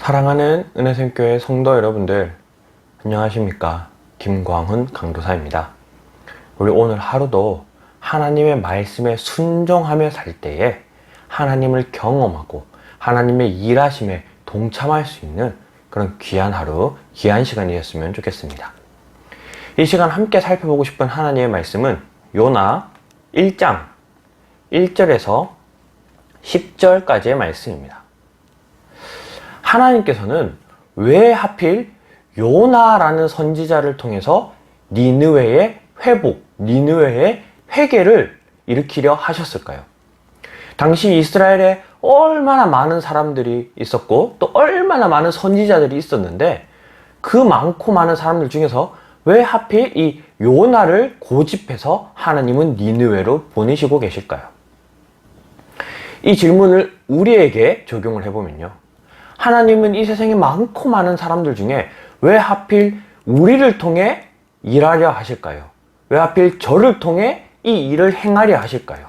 사랑하는 은혜생교회 성도 여러분들, 안녕하십니까. 김광훈 강도사입니다. 우리 오늘 하루도 하나님의 말씀에 순종하며 살 때에 하나님을 경험하고 하나님의 일하심에 동참할 수 있는 그런 귀한 하루, 귀한 시간이었으면 좋겠습니다. 이 시간 함께 살펴보고 싶은 하나님의 말씀은 요나 1장 1절에서 10절까지의 말씀입니다. 하나님께서는 왜 하필 요나라는 선지자를 통해서 니느웨의 회복, 니느웨의 회개를 일으키려 하셨을까요? 당시 이스라엘에 얼마나 많은 사람들이 있었고 또 얼마나 많은 선지자들이 있었는데 그 많고 많은 사람들 중에서 왜 하필 이 요나를 고집해서 하나님은 니느웨로 보내시고 계실까요? 이 질문을 우리에게 적용을 해보면요. 하나님은 이 세상에 많고 많은 사람들 중에 왜 하필 우리를 통해 일하려 하실까요? 왜 하필 저를 통해 이 일을 행하려 하실까요?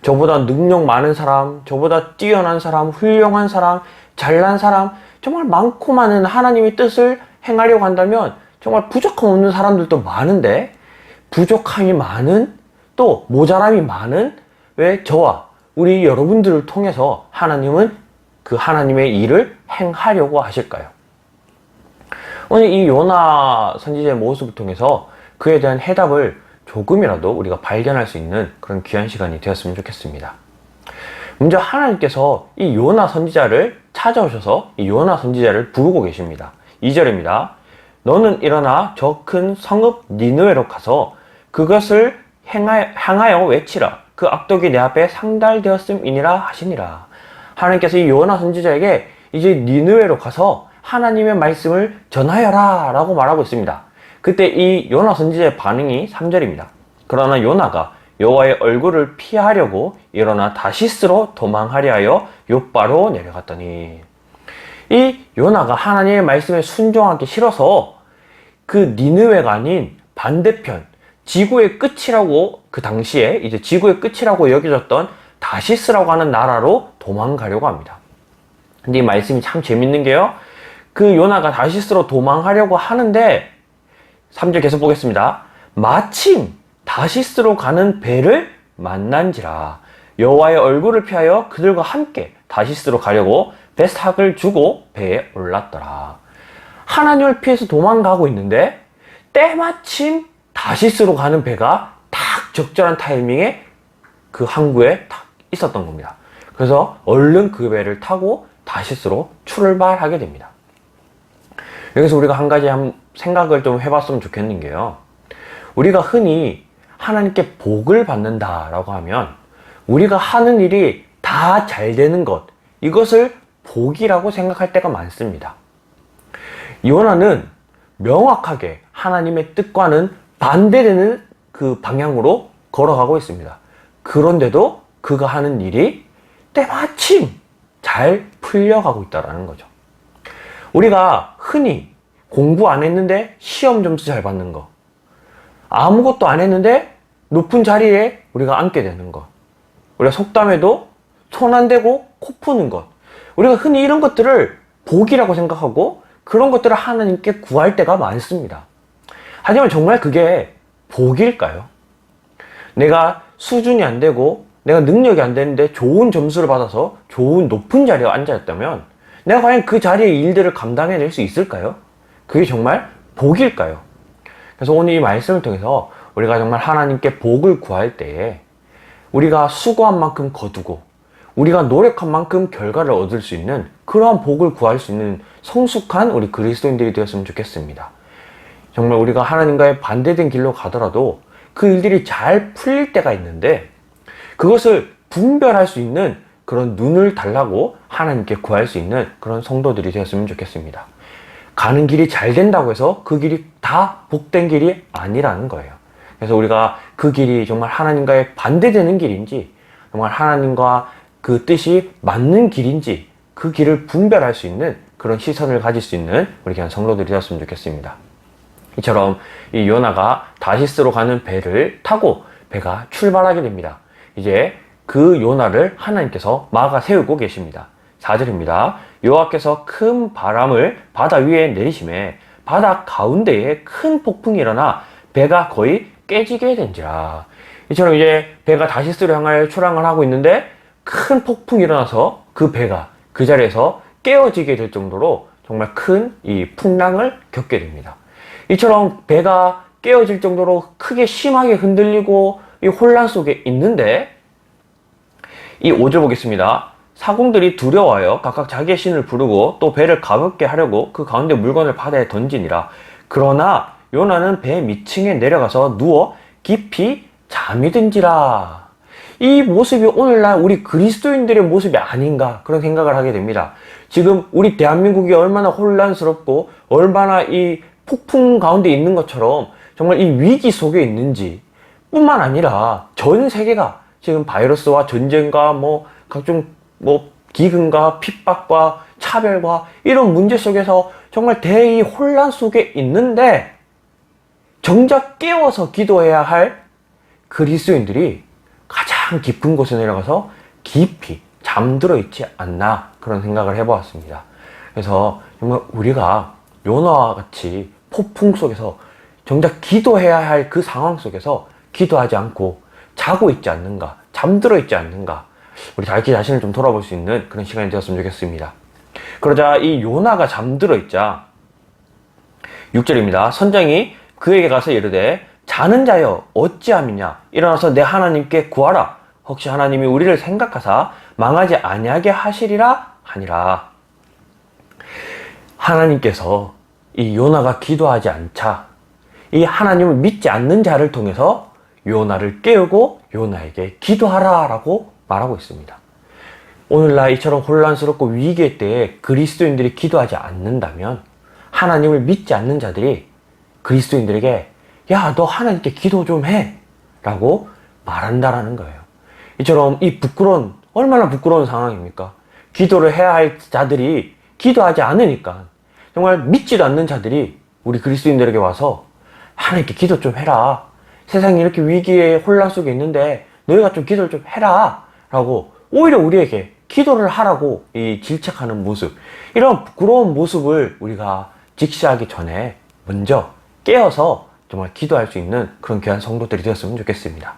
저보다 능력 많은 사람, 저보다 뛰어난 사람, 훌륭한 사람, 잘난 사람, 정말 많고 많은 하나님의 뜻을 행하려고 한다면 정말 부족함 없는 사람들도 많은데 부족함이 많은 또 모자람이 많은 왜 저와 우리 여러분들을 통해서 하나님은 그 하나님의 일을 행하려고 하실까요? 오늘 이 요나 선지자의 모습을 통해서 그에 대한 해답을 조금이라도 우리가 발견할 수 있는 그런 귀한 시간이 되었으면 좋겠습니다. 먼저 하나님께서 이 요나 선지자를 찾아오셔서 이 요나 선지자를 부르고 계십니다. 2절입니다. 너는 일어나 저 큰 성읍 니느웨로 가서 그것을 향하여 외치라. 그 악독이 내 앞에 상달되었음이니라 하시니라. 하나님께서 이 요나 선지자에게 이제 니느웨로 가서 하나님의 말씀을 전하여라 라고 말하고 있습니다. 그때 이 요나 선지자의 반응이 3절입니다. 그러나 요나가 여호와의 얼굴을 피하려고 일어나 다시스로 도망하려 하여 요바로 내려갔더니 이 요나가 하나님의 말씀에 순종하기 싫어서 그 니느웨가 아닌 반대편 지구의 끝이라고 그 당시에 이제 지구의 끝이라고 여겨졌던 다시스라고 하는 나라로 도망가려고 합니다. 근데 이 말씀이 참 재밌는 게요. 그 요나가 다시스로 도망하려고 하는데 3절 계속 보겠습니다. 마침 다시스로 가는 배를 만난지라 여호와의 얼굴을 피하여 그들과 함께 다시스로 가려고 배삭을 주고 배에 올랐더라. 하나님을 피해서 도망가고 있는데 때마침 다시스로 가는 배가 딱 적절한 타이밍에 그 항구에 딱 있었던 겁니다. 그래서 얼른 그 배를 타고 다시스로 출발하게 됩니다. 여기서 우리가 한 가지 한 생각을 좀 해봤으면 좋겠는 게요. 우리가 흔히 하나님께 복을 받는다라고 하면 우리가 하는 일이 다 잘 되는 것, 이것을 복이라고 생각할 때가 많습니다. 요나는 명확하게 하나님의 뜻과는 반대되는 그 방향으로 걸어가고 있습니다. 그런데도 그가 하는 일이 때마침 잘 풀려가고 있다는 거죠. 우리가 흔히 공부 안 했는데 시험 점수 잘 받는 거. 아무것도 안 했는데 높은 자리에 우리가 앉게 되는 거. 우리가 속담에도 손 안 대고 코 푸는 것. 우리가 흔히 이런 것들을 복이라고 생각하고 그런 것들을 하나님께 구할 때가 많습니다. 하지만 정말 그게 복일까요? 내가 수준이 안 되고 내가 능력이 안 되는데 좋은 점수를 받아서 좋은 높은 자리에 앉아있다면 내가 과연 그 자리의 일들을 감당해낼 수 있을까요? 그게 정말 복일까요? 그래서 오늘 이 말씀을 통해서 우리가 정말 하나님께 복을 구할 때에 우리가 수고한 만큼 거두고 우리가 노력한 만큼 결과를 얻을 수 있는 그러한 복을 구할 수 있는 성숙한 우리 그리스도인들이 되었으면 좋겠습니다. 정말 우리가 하나님과의 반대된 길로 가더라도 그 일들이 잘 풀릴 때가 있는데 그것을 분별할 수 있는 그런 눈을 달라고 하나님께 구할 수 있는 그런 성도들이 되었으면 좋겠습니다. 가는 길이 잘 된다고 해서 그 길이 다 복된 길이 아니라는 거예요. 그래서 우리가 그 길이 정말 하나님과의 반대되는 길인지 정말 하나님과 그 뜻이 맞는 길인지 그 길을 분별할 수 있는 그런 시선을 가질 수 있는 우리 그냥 성도들이 되었으면 좋겠습니다. 이처럼 이 요나가 다시스로 가는 배를 타고 배가 출발하게 됩니다. 이제 그 요나를 하나님께서 막아 세우고 계십니다. 4절입니다. 여호와께서 큰 바람을 바다 위에 내리심에 바다 가운데에 큰 폭풍이 일어나 배가 거의 깨지게 된지라. 이처럼 이제 배가 다시스로 향하여 출항을 하고 있는데 큰 폭풍이 일어나서 그 배가 그 자리에서 깨어지게 될 정도로 정말 큰 이 풍랑을 겪게 됩니다. 이처럼 배가 깨어질 정도로 크게 심하게 흔들리고 이 혼란 속에 있는데 이 5절 보겠습니다. 사공들이 두려워하여 각각 자기의 신을 부르고 또 배를 가볍게 하려고 그 가운데 물건을 바다에 던지니라. 그러나 요나는 배 밑층에 내려가서 누워 깊이 잠이 든지라. 이 모습이 오늘날 우리 그리스도인들의 모습이 아닌가 그런 생각을 하게 됩니다. 지금 우리 대한민국이 얼마나 혼란스럽고 얼마나 이 폭풍 가운데 있는 것처럼 정말 이 위기 속에 있는지 뿐만 아니라 전 세계가 지금 바이러스와 전쟁과 뭐 각종 뭐 기근과 핍박과 차별과 이런 문제 속에서 정말 대의 혼란 속에 있는데 정작 깨워서 기도해야 할 그리스도인들이 가장 깊은 곳에 내려가서 깊이 잠들어 있지 않나 그런 생각을 해보았습니다. 그래서 정말 우리가 요나와 같이 폭풍 속에서 정작 기도해야 할 그 상황 속에서 기도하지 않고 자고 있지 않는가, 잠들어 있지 않는가, 우리 자기 자신을 좀 돌아볼 수 있는 그런 시간이 되었으면 좋겠습니다. 그러자 이 요나가 잠들어 있자 6절입니다. 선장이 그에게 가서 이르되 자는 자여 어찌함이냐 일어나서 내 하나님께 구하라 혹시 하나님이 우리를 생각하사 망하지 아니하게 하시리라 하니라 하나님께서 이 요나가 기도하지 않자 이 하나님을 믿지 않는 자를 통해서 요나를 깨우고 요나에게 기도하라 라고 말하고 있습니다. 오늘날 이처럼 혼란스럽고 위기의 때에 그리스도인들이 기도하지 않는다면 하나님을 믿지 않는 자들이 그리스도인들에게 야, 너 하나님께 기도 좀 해. 라고 말한다라는 거예요. 이처럼 이 부끄러운, 얼마나 부끄러운 상황입니까? 기도를 해야 할 자들이 기도하지 않으니까 정말 믿지도 않는 자들이 우리 그리스도인들에게 와서 하나님께 기도 좀 해라. 세상이 이렇게 위기에 혼란 속에 있는데 너희가 좀 기도를 좀 해라. 라고 오히려 우리에게 기도를 하라고 이 질책하는 모습. 이런 부끄러운 모습을 우리가 직시하기 전에 먼저 깨어서 정말 기도할 수 있는 그런 귀한 성도들이 되었으면 좋겠습니다.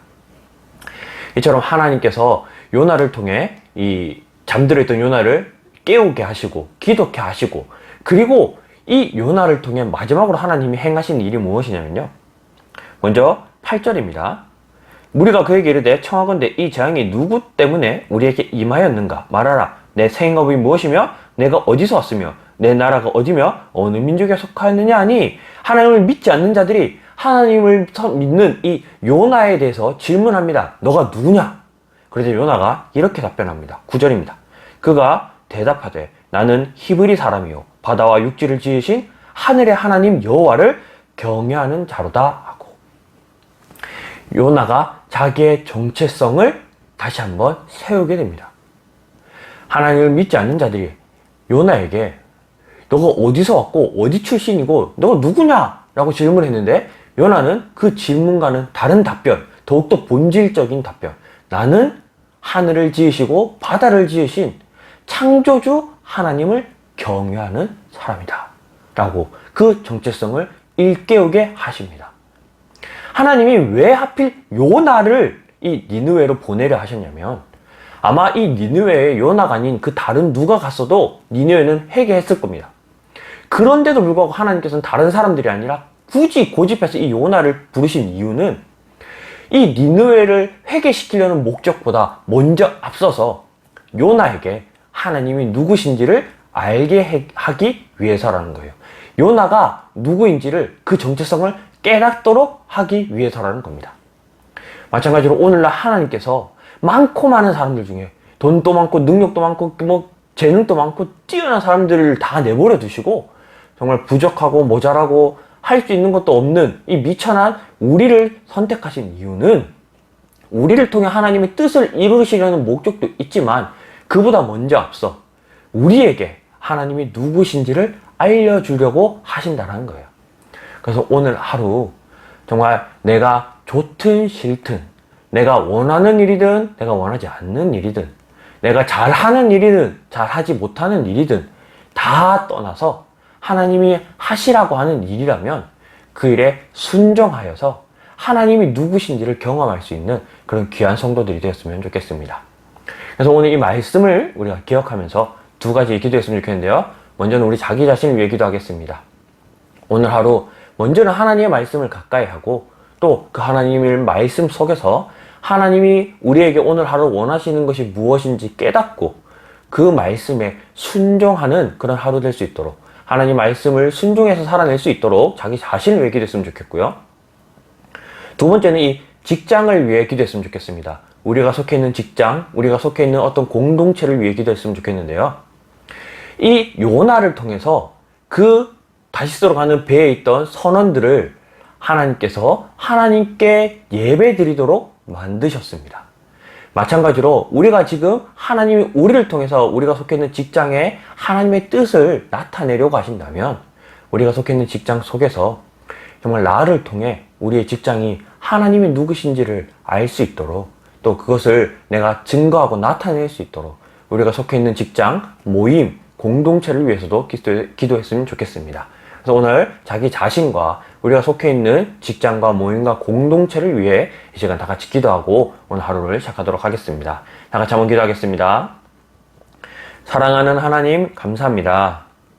이처럼 하나님께서 요나를 통해 이 잠들어 있던 요나를 깨우게 하시고 기도케 하시고 그리고 이 요나를 통해 마지막으로 하나님이 행하신 일이 무엇이냐면요. 먼저 8절입니다. 우리가 그에게 이르되 청하건대 이 재앙이 누구 때문에 우리에게 임하였는가 말하라 내 생업이 무엇이며 내가 어디서 왔으며 내 나라가 어디며 어느 민족에 속하였느냐 하니 하나님을 믿지 않는 자들이 하나님을 믿는 이 요나에 대해서 질문합니다. 너가 누구냐? 그래서 요나가 이렇게 답변합니다. 9절입니다. 그가 대답하되 나는 히브리 사람이요 바다와 육지를 지으신 하늘의 하나님 여호와를 경외하는 자로다 요나가 자기의 정체성을 다시 한번 세우게 됩니다. 하나님을 믿지 않는 자들이 요나에게 너가 어디서 왔고 어디 출신이고 너가 누구냐? 라고 질문했는데 요나는 그 질문과는 다른 답변, 더욱더 본질적인 답변. 나는 하늘을 지으시고 바다를 지으신 창조주 하나님을 경외하는 사람이다. 라고 그 정체성을 일깨우게 하십니다. 하나님이 왜 하필 요나를 이 니느웨로 보내려 하셨냐면 아마 이 니느웨에 요나가 아닌 그 다른 누가 갔어도 니느웨는 회개했을 겁니다. 그런데도 불구하고 하나님께서는 다른 사람들이 아니라 굳이 고집해서 이 요나를 부르신 이유는 이 니느웨를 회개시키려는 목적보다 먼저 앞서서 요나에게 하나님이 누구신지를 알게 하기 위해서라는 거예요. 요나가 누구인지를 그 정체성을 깨닫도록 하기 위해서라는 겁니다. 마찬가지로 오늘날 하나님께서 많고 많은 사람들 중에 돈도 많고 능력도 많고 뭐 재능도 많고 뛰어난 사람들을 다 내버려 두시고 정말 부족하고 모자라고 할 수 있는 것도 없는 이 미천한 우리를 선택하신 이유는 우리를 통해 하나님의 뜻을 이루시려는 목적도 있지만 그보다 먼저 앞서 우리에게 하나님이 누구신지를 알려주려고 하신다는 거예요. 그래서 오늘 하루 정말 내가 좋든 싫든 내가 원하는 일이든 내가 원하지 않는 일이든 내가 잘하는 일이든 잘하지 못하는 일이든 다 떠나서 하나님이 하시라고 하는 일이라면 그 일에 순종하여서 하나님이 누구신지를 경험할 수 있는 그런 귀한 성도들이 되었으면 좋겠습니다. 그래서 오늘 이 말씀을 우리가 기억하면서 두 가지 기도했으면 좋겠는데요. 먼저는 우리 자기 자신을 위해 기도하겠습니다. 오늘 하루 먼저는 하나님의 말씀을 가까이 하고 또 그 하나님의 말씀 속에서 하나님이 우리에게 오늘 하루 원하시는 것이 무엇인지 깨닫고 그 말씀에 순종하는 그런 하루 될 수 있도록 하나님 말씀을 순종해서 살아낼 수 있도록 자기 자신을 위해 기도했으면 좋겠고요. 두 번째는 이 직장을 위해 기도했으면 좋겠습니다. 우리가 속해 있는 직장, 우리가 속해 있는 어떤 공동체를 위해 기도했으면 좋겠는데요. 이 요나를 통해서 그 다시스로 가는 배에 있던 선원들을 하나님께서 하나님께 예배 드리도록 만드셨습니다. 마찬가지로 우리가 지금 하나님이 우리를 통해서 우리가 속해 있는 직장에 하나님의 뜻을 나타내려고 하신다면 우리가 속해 있는 직장 속에서 정말 나를 통해 우리의 직장이 하나님이 누구신지를 알 수 있도록 또 그것을 내가 증거하고 나타낼 수 있도록 우리가 속해 있는 직장, 모임, 공동체를 위해서도 기도, 기도했으면 좋겠습니다. 그래서 오늘 자기 자신과 우리가 속해 있는 직장과 모임과 공동체를 위해 이 시간 다 같이 기도하고 오늘 하루를 시작하도록 하겠습니다. 다 같이 한번 기도하겠습니다. 사랑하는 하나님, 감사합니다.